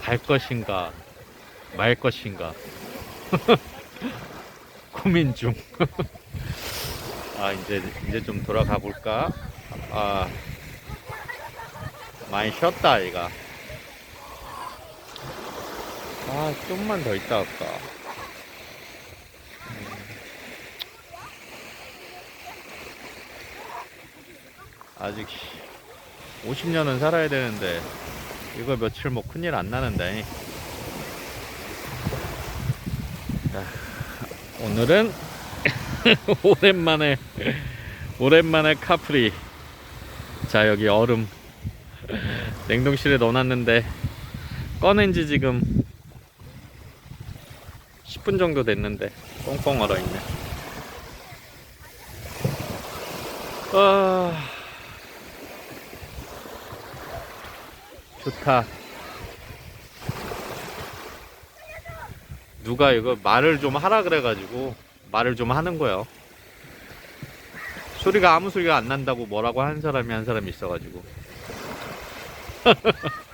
갈 것인가 말 것인가 고민 중. 아 이제 이제 좀 돌아가 볼까? 아 많이 쉬었다 아이가. 아 좀만 더 있다 할까. 아직 50년은 살아야 되는데 이거 며칠 뭐 큰일 안 나는데. 자, 오늘은 오랜만에 오랜만에 카프리. 자 여기 얼음 냉동실에 넣어놨는데 꺼낸 지 지금 10분 정도 됐는데 꽁꽁 얼어 있네. 아 좋다. 누가 이거 말을 좀 하라 그래가지고 말을 좀 하는 거예요. 소리가 아무 소리가 안 난다고 뭐라고 하는 사람이 한 사람이 있어가지고